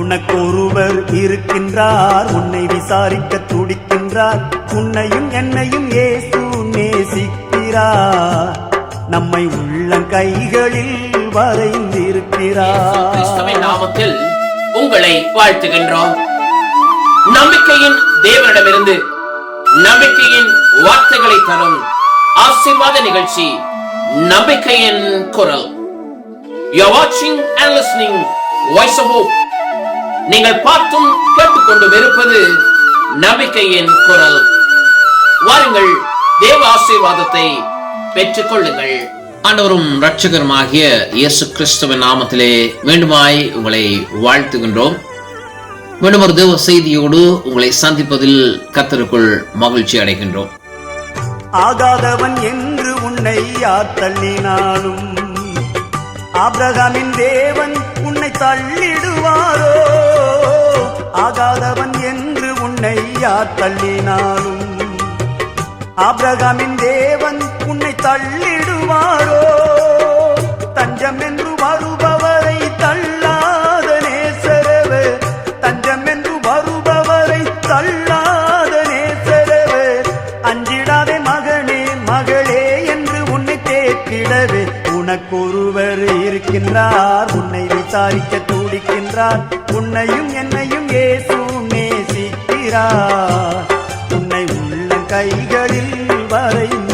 உனக்கு ஒருவர் இருக்கின்றார் உன்னை விசாரிக்க துடிக்கின்றார். உன்னையும் என்னையும் ஏசு நேசிக்கிறார். நம்மை உள்ளங்கைகளில் வரைந்திருக்கிறார். நாமத்தில் உங்களை வாழ்த்துகின்றோம். நம்பிக்கையின் தேவனிடமிருந்து நம்பிக்கையின் வார்த்தைகளை தரும் ஆசிர்வாத நிகழ்ச்சி நம்பிக்கையின் குரல். You're watching and listening Voice of Hope. நீங்கள் பார்த்தும் கேட்டுக்கொண்டும் இருப்பது நம்பிக்கையின் குரல். வாருங்கள் தேவ ஆசீர்வாதத்தை பெற்றுக் கொள்ளுங்கள் ஆண்டவரும் இரட்சகருமாகிய இயேசு கிறிஸ்துவின் நாமத்திலே வேண்டுமாய் உங்களை வாழ்த்துகின்றோம். மீண்டும் ஒரு தேவ செய்தியோடு உங்களை சந்திப்பதில் கத்தருக்குள் மகிழ்ச்சி அடைகின்றோம். ஆகாதவன் என்று உன்னை யார் தள்ளினாலும் ஆபிரகாமின் தேவன் உன்னை தள்ளிடுவாரோ? ஆகாதவன் என்று உன்னை யார் தள்ளினாலும்? ஆபிரகாமின் தேவன் உன்னை தள்ளிடுவாரோ? தஞ்சம் என்று வருபவரை தள்ளாத நேசரவு. தஞ்சம் என்று வருபவரை தள்ளாத நேசரவு. அஞ்சிடாதே மகனே மகளே என்று உன்னை தேற்றிடவே உனக்கொருவர் இருக்கின்றார் உன்னை விசாரிக்க துடிக்கின்றார் உன்னையும் என்னையும் இயேசு நேசிக்கிறார் உன்னை உள்ள கைகளில் வரைந்திருக்கிறார்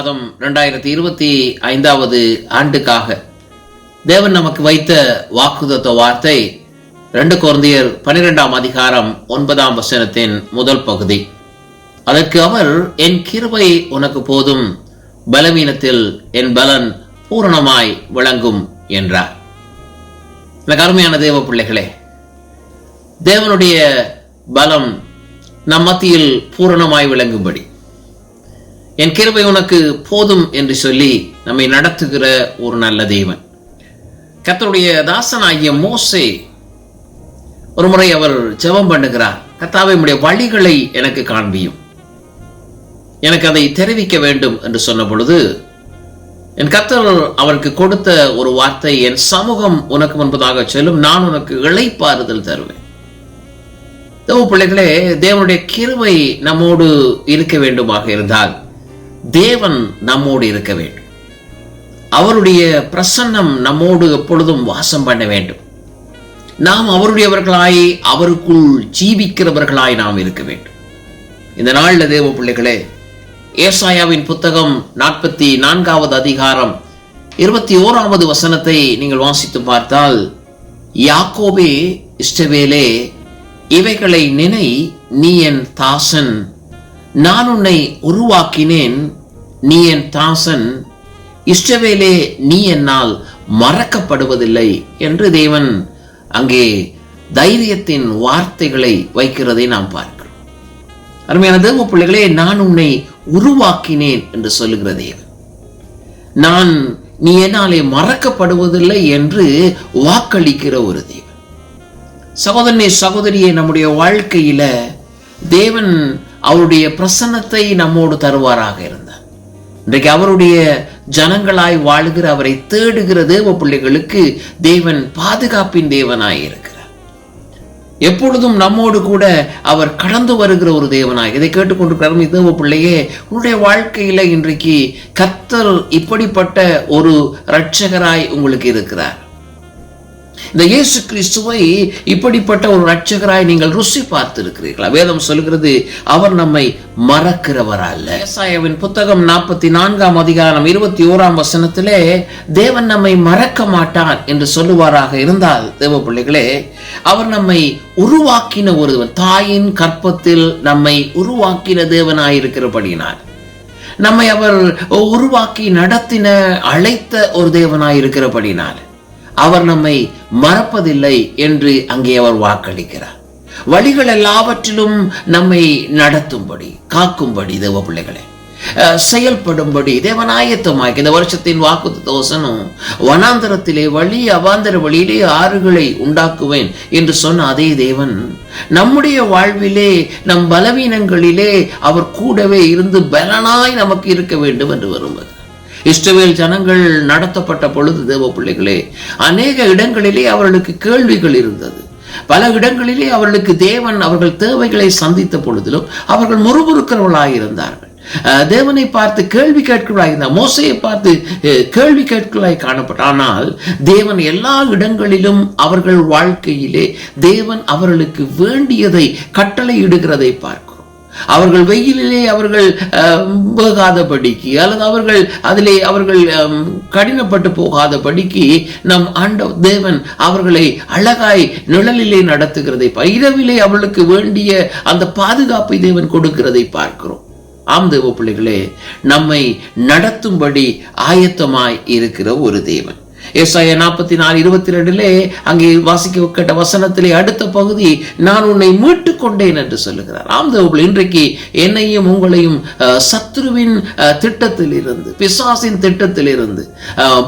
மாதம் ரெண்டாயிரத்தி இருபத்தி ஐந்தாவது ஆண்டுக்காக தேவன் நமக்கு வைத்த வாக்குதத்த வார்த்தை ரெண்டு குழந்தையர் பனிரெண்டாம் அதிகாரம் ஒன்பதாம் வசனத்தின் முதல் பகுதி. அதற்கு அவர் என் கிருபை உனக்கு போதும் பலவீனத்தில் என் பலன் பூரணமாய் விளங்கும் என்றார். எனக்கு அருமையான தேவ பிள்ளைகளே தேவனுடைய பலம் நம் மத்தியில் பூரணமாய் விளங்கும்படி. என் கிருபை உனக்கு போதும் என்று சொல்லி நம்மை நடத்துகிற ஒரு நல்ல தெய்வன் கத்தருடைய தாசனாகிய மோசே ஒரு முறை அவர் ஜெபம் பண்ணுகிறார். கர்த்தாவே வழிகளை எனக்கு காண்பியும். எனக்கு அதை தெரிவிக்க வேண்டும் என்று சொன்ன பொழுது என் கத்தர் அவருக்கு கொடுத்த ஒரு வார்த்தை என் சமூகம் உனக்கு முன்பதாக செல்லும் நான் உனக்கு இழைப்பாறுதல் தருவேன். தேவ பிள்ளைகளே தேவனுடைய கிருவை நம்மோடு இருக்க வேண்டுமாக இருந்தால் தேவன் நம்மோடு இருக்க வேண்டும். அவருடைய பிரசன்னம் நம்மோடு எப்பொழுதும் வாசம் பண்ண வேண்டும். நாம் அவருடையவர்களாய் அவருக்குள் ஜீவிக்கிறவர்களாய் நாம் இருக்க வேண்டும். இந்த நாள்ல தேவ பிள்ளைகளே ஏசாயாவின் புத்தகம் நாற்பத்தி நான்காவது அதிகாரம் இருபத்தி ஓராவது வசனத்தை நீங்கள் வாசித்து பார்த்தால் யாக்கோபே இஷ்டவேலே இவைகளை நினை நீ என் தாசன் நான் உன்னை உருவாக்கினேன் நீ என் தாசன். இஷ்டவேலே நீ என்னால் மறக்கப்படுவதில்லை என்று தேவன் அங்கே தைரியத்தின் வார்த்தைகளை வைக்கிறதை நாம் பார்க்கிறோம். அருமையான தேவ பிள்ளைகளே நான் உன்னை உருவாக்கினேன் என்று சொல்லுகிற தேவன். நான் நீ என்னாலே மறக்கப்படுவதில்லை என்று வாக்களிக்கிற ஒரு தேவன். சகோதரனே சகோதரியே நம்முடைய வாழ்க்கையில தேவன் அவருடைய பிரசன்னத்தை நம்மோடு தருவாராக இருந்தார். இன்றைக்கு அவருடைய ஜனங்களாய் வாழுகிற அவரை தேடுகிற தேவ பிள்ளைகளுக்கு தேவன் பாதுகாப்பின் தேவனாய் இருக்கிறார். எப்பொழுதும் நம்மோடு கூட அவர் கடந்து வருகிற ஒரு தேவனாய். இதை கேட்டுக்கொண்டு தேவ பிள்ளையே உன்னுடைய வாழ்க்கையில இன்றைக்கு கத்தர் இப்படிப்பட்ட ஒரு இரட்சகராய் உங்களுக்கு இருக்கிறார். இந்த இயேசு கிறிஸ்துவை இப்படிப்பட்ட ஒரு ரட்சகராய் நீங்கள் ருசி பார்த்திருக்கிறீர்களா? வேதம் சொல்கிறது அவர் நம்மை மறக்கிறவர் அல்ல. விவசாயவின் புத்தகம் நாற்பத்தி நான்காம் அதிகாரம் இருபத்தி ஓராம் வசனத்திலே தேவன் நம்மை மறக்க மாட்டார் என்று சொல்லுவாராக இருந்தால் தேவ பிள்ளைகளே அவர் நம்மை உருவாக்கின ஒருவன் தாயின் கற்பத்தில் நம்மை உருவாக்கின தேவனாயிருக்கிறபடினார் நம்மை அவர் உருவாக்கி நடத்தின அழைத்த ஒரு தேவனாயிருக்கிறபடினார் அவர் நம்மை மறப்பதில்லை என்று அங்கே அவர் வாக்களிக்கிறார். வழிகள் எல்லாவற்றிலும் நம்மை நடத்தும்படி காக்கும்படி தேவ பிள்ளைகளை. செயல்படும்படி தேவனாயத்தமாக்கி இந்த வருஷத்தின் வாக்கு தோசனம் வனாந்தரத்திலே வழி அவாந்தர வழியிலே ஆறுகளை உண்டாக்குவேன் என்று சொன்ன அதே தேவன் நம்முடைய வாழ்விலே நம் பலவீனங்களிலே அவர் கூடவே இருந்து பலனாய் நமக்கு இருக்க வேண்டும் என்று வருவது இஸ்ரவேல் ஜனங்கள் நடத்தப்பட்ட பொழுது தேவ பிள்ளைகளே அநேக இடங்களிலே அவர்களுக்கு கேள்விகள் இருந்தது. பல இடங்களிலே அவர்களுக்கு தேவன் அவர்கள் தேவைகளை சந்தித்த பொழுதிலும் அவர்கள் முறுமுறுக்கிறவர்களாக இருந்தார்கள். அஹ் தேவனை பார்த்து கேள்வி கேட்கிறாய் இருந்தார். மோசையை பார்த்து கேள்வி கேட்கிறாய் காணப்பட்ட ஆனால் தேவன் எல்லா இடங்களிலும் அவர்கள் வாழ்க்கையிலே தேவன் அவர்களுக்கு வேண்டியதை கட்டளை இடுகிறதை பார்க்கும். அவர்கள் வெயிலிலே அவர்கள் அஹ், வேகாதபடிக்கு அல்லது அவர்கள் அதிலே அவர்கள் கடினப்பட்டு போகாதபடிக்கு நம் ஆண்ட தேவன் அவர்களை அழகாய் நிழலிலே நடத்துகிறதை இரவிலே அவளுக்கு வேண்டிய அந்த பாதுகாப்பை தேவன் கொடுக்கிறதை பார்க்கிறோம். ஆம் தேவ பிள்ளைகளே நம்மை நடத்தும்படி ஆயத்தமாய் இருக்கிற ஒரு தேவன். ஏசாயா நாற்பத்தி நாலு இருபத்தி ரெண்டுலே அங்கே வாசிக்கப்பட்ட வசனத்திலே அடுத்த பகுதி நான் உன்னை மீட்டு கொண்டேன் என்று சொல்லுகிறார். ஆம் இன்றைக்கு என்னையும் உங்களையும் சத்ருவின் அஹ், திட்டத்தில் இருந்து பிசாசின் திட்டத்தில் இருந்து அஹ்,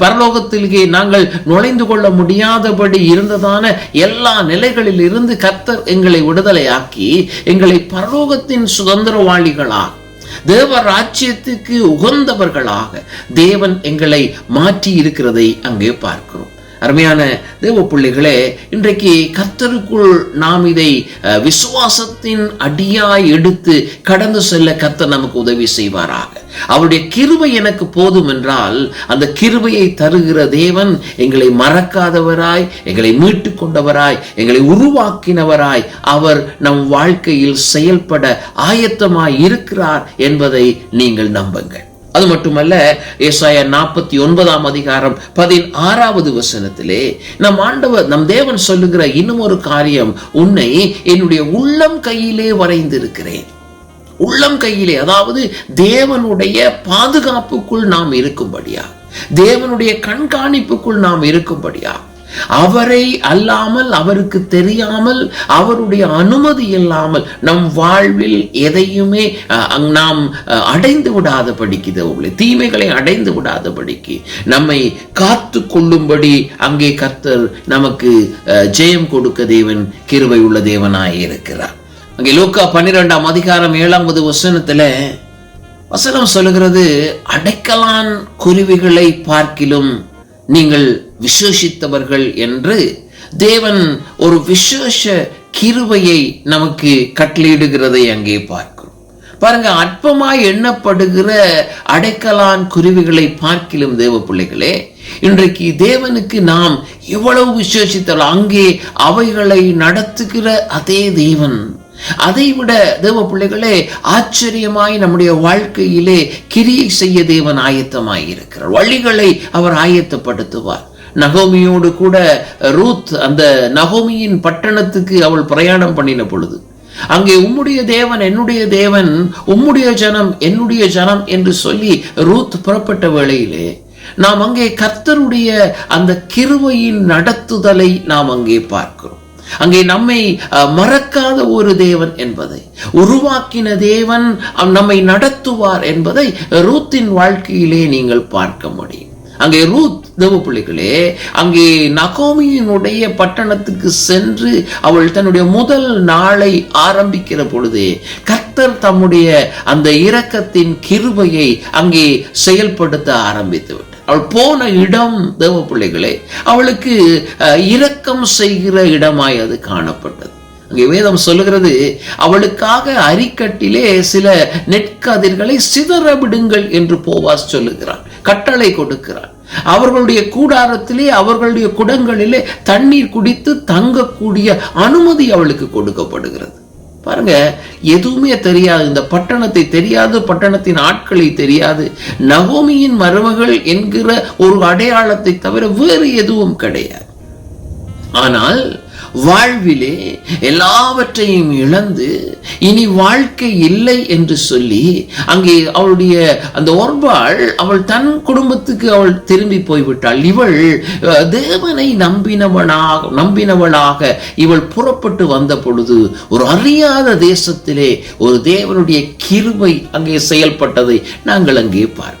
பரலோகத்திலே நாங்கள் நுழைந்து கொள்ள முடியாதபடி இருந்ததான எல்லா நிலைகளில் இருந்து கர்த்தர் எங்களை விடுதலையாக்கி எங்களை பரலோகத்தின் சுதந்திரவாளிகளாக தேவ ராஜ்யத்துக்கு உகந்தவர்களாக தேவன் எங்களை மாற்றி இருக்கிறதை அங்கே பார்க்கிறோம். அருமையான தேவ பிள்ளைகளே இன்றைக்கு கத்தருக்குள் நாம் இதை அஹ், விசுவாசத்தின் அடியாய் எடுத்து கடந்து செல்ல கத்தர் நமக்கு உதவி செய்வாராக. அவருடைய கிருபை எனக்கு போதும் என்றால் அந்த கிருபையை தருகிற தேவன் எங்களை மறக்காதவராய் எங்களை மீட்டு கொண்டவராய் எங்களை உருவாக்கினவராய் அவர் நம் வாழ்க்கையில் செயல்பட ஆயத்தமாய் இருக்கிறார் என்பதை நீங்கள் நம்புங்கள். அது மட்டுமல்ல ஏசாய நாற்பத்தி ஒன்பதாம் அதிகாரம் பதினாறாவது வசனத்திலே நம் ஆண்டவர் நம் தேவன் சொல்லுகிற இன்னும் ஒரு காரியம் உன்னை என்னுடைய உள்ளம் கையிலே வரைந்திருக்கிறேன். உள்ளம் கையிலே அதாவது தேவனுடைய பாதுகாப்புக்குள் நாம் இருக்கும்படியா? தேவனுடைய கண்காணிப்புக்குள் நாம் இருக்கும்படியா? அவரை அல்லாமல் அவருக்கு தெரியாமல் அவருடைய அனுமதி இல்லாமல் நம் வாழ்வில் எதையுமே நாம் அடைந்து விடாதபடிக்கு தேவர்களே தீமைகளை அடைந்து விடாதபடிக்கு நம்மை காத்து கொள்ளும்படி அங்கே கர்த்தர் நமக்கு அஹ், ஜெயம் கொடுக்க தேவன் கிருவை உள்ள தேவனாய் இருக்கிறார். அங்கே லோக்கா பன்னிரெண்டாம் அதிகாரம் ஏழாவது வசனத்துல வசனம் சொல்லுகிறது அடைக்கலான் குருவிகளை பார்க்கிலும் நீங்கள் விசேஷித்தவர்கள் என்று தேவன் ஒரு விசேஷ கிருபையை நமக்கு கட்டளையிடுகிறதை அங்கே பார்க்கிறோம். பாருங்க அற்பமாய் எண்ணப்படுகிற அடைக்கலான் குருவிகளை பார்க்கிலும் தேவ பிள்ளைகளே இன்றைக்கு தேவனுக்கு நாம் எவ்வளவு விசேஷித்தாலும் அங்கே அவைகளை நடத்துகிற அதே தேவன். அதைவிட தேவ பிள்ளைகளே ஆச்சரியமாய் நம்முடைய வாழ்க்கையிலே கிரியை செய்ய தேவன் ஆயத்தமாய் இருக்கிறார் வழிகளை அவர் ஆயத்தப்படுத்துவார். நகோமியோடு கூட ரூத் அந்த நகோமியின் பட்டணத்துக்கு அவள் பிரயாணம் பண்ணின பொழுது அங்கே உம்முடைய தேவன் என்னுடைய தேவன் உம்முடைய ஜனம் என்னுடைய ஜனம் என்று சொல்லி ரூத் புறப்பட்ட வேளையிலே நாம் அங்கே கர்த்தருடைய அந்த கிருவையின் நடத்துதலை நாம் அங்கே பார்க்கிறோம். அங்கே நம்மை மறக்காத ஒரு தேவன் என்பதை உருவாக்கின தேவன் நம்மை நடத்துவார் என்பதை ரூத்தின் வாழ்க்கையிலே நீங்கள் பார்க்க முடியும். அங்கே ரூத் தேவ பிள்ளைகளே அங்கே நகோமியினுடைய பட்டணத்துக்கு சென்று அவள் தன்னுடைய முதல் நாளை ஆரம்பிக்கிற பொழுதே கர்த்தர் தம்முடைய அந்த இரக்கத்தின் கிருபையை அங்கே செயல்படுத்த ஆரம்பித்து அவள் போன இடம் தேவ பிள்ளைகளே அவளுக்கு இரக்கம் செய்கிற இடமாய் அது காணப்பட்டது. அங்கே வேதம் சொல்லுகிறது அவளுக்காக அரிக்கட்டிலே சில நெற்கதிர்களை சிதற விடுங்கள் என்று போவாஸ் சொல்லுகிறார் கட்டளை கொடுக்கிறார் அவர்களுடைய கூடாரத்திலே அவர்களுடைய குடங்களிலே தண்ணீர் குடித்து தங்கக்கூடிய அனுமதி அவளுக்கு கொடுக்கப்படுகிறது. பாருங்க எதுவுமே தெரியாது. இந்த பட்டணத்தை தெரியாது பட்டணத்தின் ஆட்களை தெரியாது. நகோமியின் மருமகள் என்கிற ஒரு அடையாளத்தை தவிர வேறு எதுவும் கிடையாது. ஆனால் வாழ்விலே எல்லாவற்றையும் இழந்து இனி வாழ்க்கை இல்லை என்று சொல்லி அங்கே அவளுடைய அந்த ஒர்பாள் அவள் தன் குடும்பத்துக்கு அவள் திரும்பி போய்விட்டாள். இவள் தேவனை நம்பினவனாக நம்பினவளாக இவள் புறப்பட்டு வந்த பொழுது ஒரு அறியாத தேசத்திலே ஒரு தேவனுடைய கிருபை அங்கே செயல்பட்டதை நாங்கள் அங்கே பார்க்கிறோம்.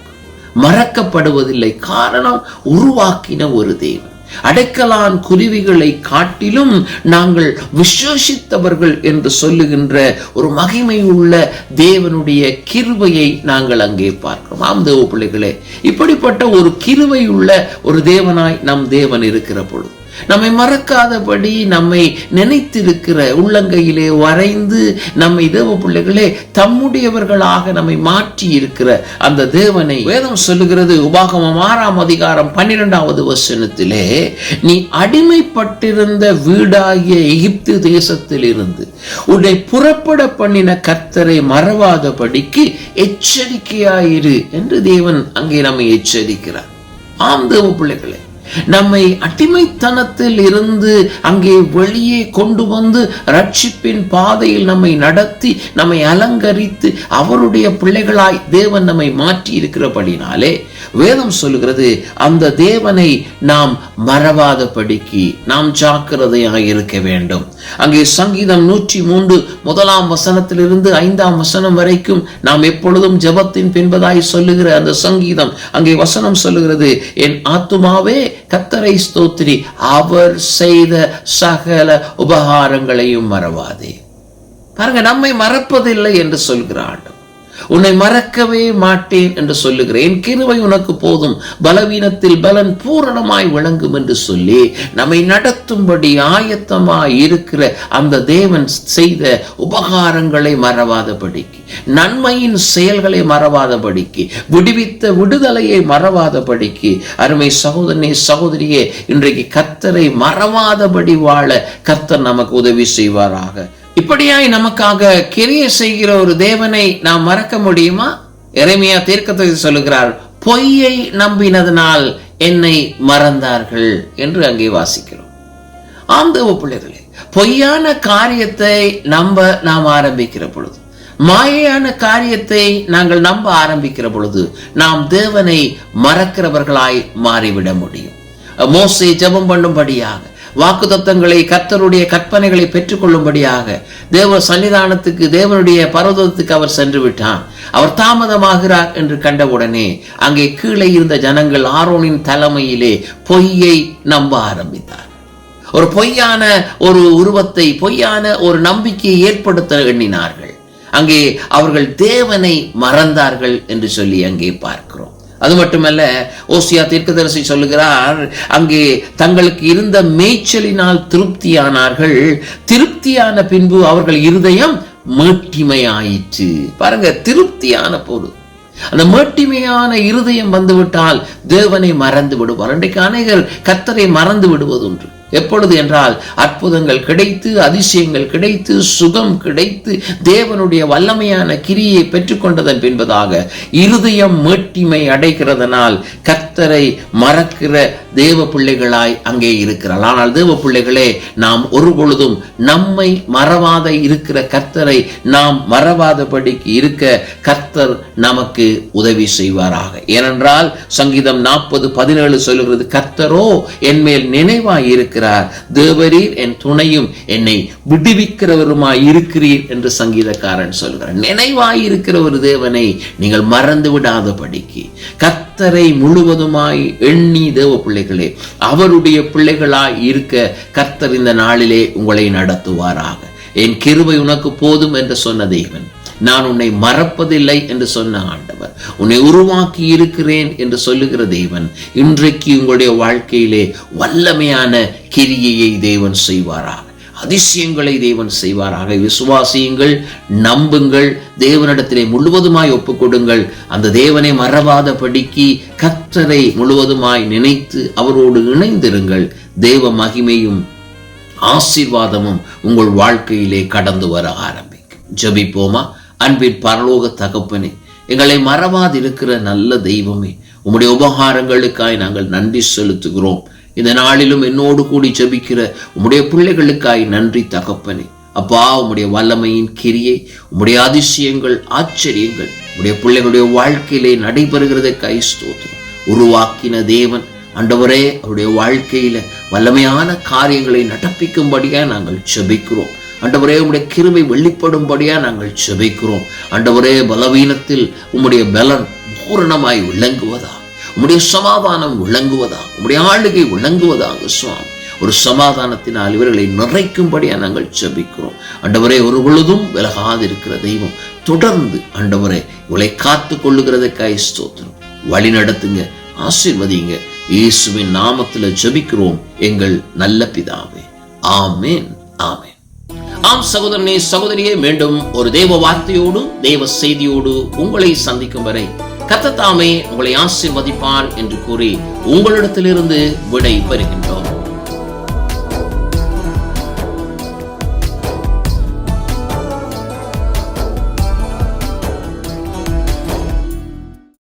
மறக்கப்படுவதில்லை. காரணம் உருவாக்கின ஒரு தேவன். அடைக்கலான் குருவிகளை காட்டிலும் நாங்கள் விசேஷித்தவர்கள் என்று சொல்லுகின்ற ஒரு மகிமை உள்ள தேவனுடைய கிருபையை நாங்கள் அங்கே பார்க்கிறோம். ஆம் தேவ பிள்ளைகளே இப்படிப்பட்ட ஒரு கிருவை உள்ள ஒரு தேவனாய் நம் தேவன் இருக்கிற பொழுது நம்மை மறக்காதபடி நம்மை நினைத்திருக்கிற உள்ளங்கையிலே வரைந்து நம்மை தேவ பிள்ளைகளே தம்முடையவர்களாக நம்மை மாற்றி இருக்கிற அந்த தேவனை வேதம் சொல்லுகிறது. உபாகமம் ஆறாம் அதிகாரம் பன்னிரெண்டாவது வசனத்திலே நீ அடிமைப்பட்டிருந்த வீடாகிய எகிப்து தேசத்தில் இருந்து உன்னை புறப்பட பண்ணின கர்த்தரை மறவாதபடிக்கு எச்சரிக்கையாயிரு என்று தேவன் அங்கே நம்மை எச்சரிக்கிறார். ஆம் தேவ பிள்ளைகளே நம்மை அடிமைத்தனத்தில் இருந்து அங்கே வெளியே கொண்டு வந்து ரட்சிப்பின் பாதையில் நம்மை நடத்தி நம்மை அலங்கரித்து அவருடைய பிள்ளைகளாய் தேவன் நம்மை மாற்றி இருக்கிறபடினாலே வேதம் சொல்லுகிறது அந்த தேவனை நாம் மறவாதபடிக்கு நாம் ஜாக்கிரதையாக இருக்க வேண்டும். அங்கே சங்கீதம் நூற்றி மூன்று முதலாம் வசனத்திலிருந்து ஐந்தாம் வசனம் வரைக்கும் நாம் எப்பொழுதும் ஜெபத்தின் பின்பதாய் சொல்லுகிற அந்த சங்கீதம் அங்கே வசனம் சொல்லுகிறது என் ஆத்துமாவே கத்தரை ஸ்தோத்திரி அவர் செய்த சகல உபகாரங்களையும் மறவாதே. பாருங்க நம்மை மறப்பதில்லை என்று சொல்கிறான். உன்னை மறக்கவே மாட்டேன் என்று சொல்லுகிறேன். என் கிருவை உனக்கு போதும். பலவீனத்தில் பலன் பூரணமாய் விளங்கும் என்று சொல்லி நம்மை நடத்தும்படி ஆயத்தமாய் இருக்கிற அந்த தேவன் செய்த உபகாரங்களை மறவாதபடிக்கு நன்மையின் செயல்களை மறவாதபடிக்கு விடுவித்த விடுதலையை மறவாதபடிக்கு அருமை சகோதரனே சகோதரியே இன்றைக்கு கத்தரை மறவாதபடி வாழ கர்த்தர் நமக்கு உதவி செய்வாராக. இப்படியாய் நமக்காக கிரிய செய்கிற ஒரு தேவனை நாம் மறக்க முடியுமா? இறைமையா தீர்க்கத்தை சொல்லுகிறார் பொய்யை நம்பினதனால் என்னை மறந்தார்கள் என்று அங்கே வாசிக்கிறோம். ஆந்தவ பிள்ளைகளே பொய்யான காரியத்தை நம்ப நாம் ஆரம்பிக்கிற பொழுது மாயையான காரியத்தை நாங்கள் நம்ப ஆரம்பிக்கிற பொழுது நாம் தேவனை மறக்கிறவர்களாய் மாறிவிட முடியும். மோசை ஜபம் பண்ணும்படியாக வாக்குத்தத்தங்களை கர்த்தருடைய கற்பனைகளை பெற்றுக்கொள்ளும்படியாக தேவ சன்னிதானத்துக்கு தேவனுடைய பர்வதத்துக்கு அவர் சென்று விட்டான் அவர் தாமதமாகிறார் என்று கண்டவுடனே அங்கே கீழே இருந்த ஜனங்கள் ஆரோனின் தலைமையிலே பொய்யை நம்ப ஆரம்பித்தார். ஒரு பொய்யான ஒரு உருவத்தை பொய்யான ஒரு நம்பிக்கையை ஏற்படுத்த எண்ணினார்கள். அங்கே அவர்கள் தேவனை மறந்தார்கள் என்று சொல்லி அங்கே பார்க்கிறோம். அது மட்டுமல்ல ஓசியா தீர்க்கதரிசி சொல்லுகிறார் அங்கே தங்களுக்கு இருந்த மேய்ச்சலினால் திருப்தியானார்கள் திருப்தியான பின்பு அவர்கள் இருதயம் மேட்டிமையாயிற்று. பாருங்க திருப்தியான பொருள் அந்த மேட்டிமையான இருதயம் வந்துவிட்டால் தேவனை மறந்து விடுவார். இன்றைக்கு அநேகர் கத்தரை மறந்து விடுவதுன்று எப்பொழுது என்றால் அற்புதங்கள் கிடைத்து அதிசயங்கள் கிடைத்து சுகம் கிடைத்து தேவனுடைய வல்லமையான கிரியை பெற்றுக்கொண்டதன் பின்பதாக இருதயம் மேட்டிமை அடைகிறதனால் கர்த்தரை மறக்கிற தேவ பிள்ளைகளாய் அங்கே இருக்கிறார். ஆனால் தேவ பிள்ளைகளே நாம் ஒரு பொழுதும் நம்மை மறவாத இருக்கிற கர்த்தரை நாம் மறவாதபடிக்கு இருக்க கர்த்தர் நமக்கு உதவி செய்வாராக. ஏனென்றால் சங்கீதம் நாற்பது பதினேழு சொல்லுகிறது கர்த்தரோ என் மேல் நினைவாய் இருக்கிறார். தேவரீர் என் துணையும் என்னை விடுவிக்கிறவருமாய் இருக்கிறீர் என்று சங்கீதக்காரன் சொல்கிறார் நினைவாய் இருக்கிற ஒரு தேவனை நீங்கள் மறந்து விடாதபடிக்கு கத்தரை முழுவதுமாய் எண்ணி தேவ பிள்ளைகளே அவருடைய பிள்ளைகளாய் இருக்க கர்த்தர் இந்த நாளிலே உங்களை நடத்துவாராக. என் கிருவை உனக்கு போதும் என்று சொன்ன தேவன். நான் உன்னை மறப்பதில்லை என்று சொன்ன ஆண்டவர். உன்னை உருவாக்கி இருக்கிறேன் என்று சொல்லுகிற தேவன் இன்றைக்கு உங்களுடைய வாழ்க்கையிலே வல்லமையான கிரியையை தேவன் செய்வாராக. அதிசயங்களை தேவன் செய்வாராக. விசுவாசியுங்கள் நம்புங்கள் தேவனிடத்திலே முழுவதுமாய் ஒப்புக்கொடுங்கள். அந்த தேவனை மறவாத படிக்கு கத்தரை முழுவதுமாய் நினைத்து அவரோடு இணைந்திருங்கள். தேவ மகிமையும் ஆசீர்வாதமும் உங்கள் வாழ்க்கையிலே கடந்து வர ஆரம்பிக்கும். ஜபிப்போமா? அன்பின் பரலோக தகப்பனே எங்களை மறவாதிருக்கிற நல்ல தெய்வமே உம்முடைய உபகாரங்களுக்காய் நாங்கள் நன்றி செலுத்துகிறோம். இந்த நாளிலும் என்னோடு கூடி ஜெபிக்கிற உம்முடைய பிள்ளைகளுக்காய் நன்றி தகப்பனே. அப்பா உம்முடைய வல்லமையின் கிரியை உம்முடைய அதிசயங்கள் ஆச்சரியங்கள் உம்முடைய பிள்ளைகளுடைய வாழ்க்கையிலே நடைபெறுகிறதற்காய் ஸ்தோத்திரம். உருவாக்கின தேவன் அண்டவரே அவருடைய வாழ்க்கையில வல்லமையான காரியங்களை நடப்பிக்கும்படியா நாங்கள் செபிக்கிறோம் அண்டவரே உம்முடைய கிருமை வெளிப்படும்படியா நாங்கள் செபிக்கிறோம் அண்டவரே பலவீனத்தில் உம்முடைய பலன் பூரணமாய் விளங்குவதா? உம்முடைய சமாதானம் விளங்குவதா? உம்முடைய ஆளுகை விளங்குவதாக சுவாமி? ஒரு சமாதானத்தினால் இவர்களை நிறைக்கும்படியா நாங்கள் செபிக்கிறோம் அண்டவரே ஒரு பொழுதும் விலகாதிருக்கிற தெய்வம் தொடர்ந்து அண்டவரே இவளை காத்து கொள்ளுகிறதுக்காய் ஸ்தோத்திரம். வழி நடத்துங்க ஆசீர்வதிங்க. இயேசுவின் நாமத்துல ஜபிக்கிறோம் எங்கள் நல்ல பிதாவே. ஆமேன் ஆமேன். ஆம் சகோதரனே சகோதரியே மீண்டும் ஒரு தேவ வார்த்தையோடு தேவ செய்தியோடு உங்களை சந்திக்கும் வரை கத்தத்தாமே உங்களை ஆசீர்வதிப்பார் என்று கூறி உங்களிடத்திலிருந்து விடை பெறுகின்றோம்.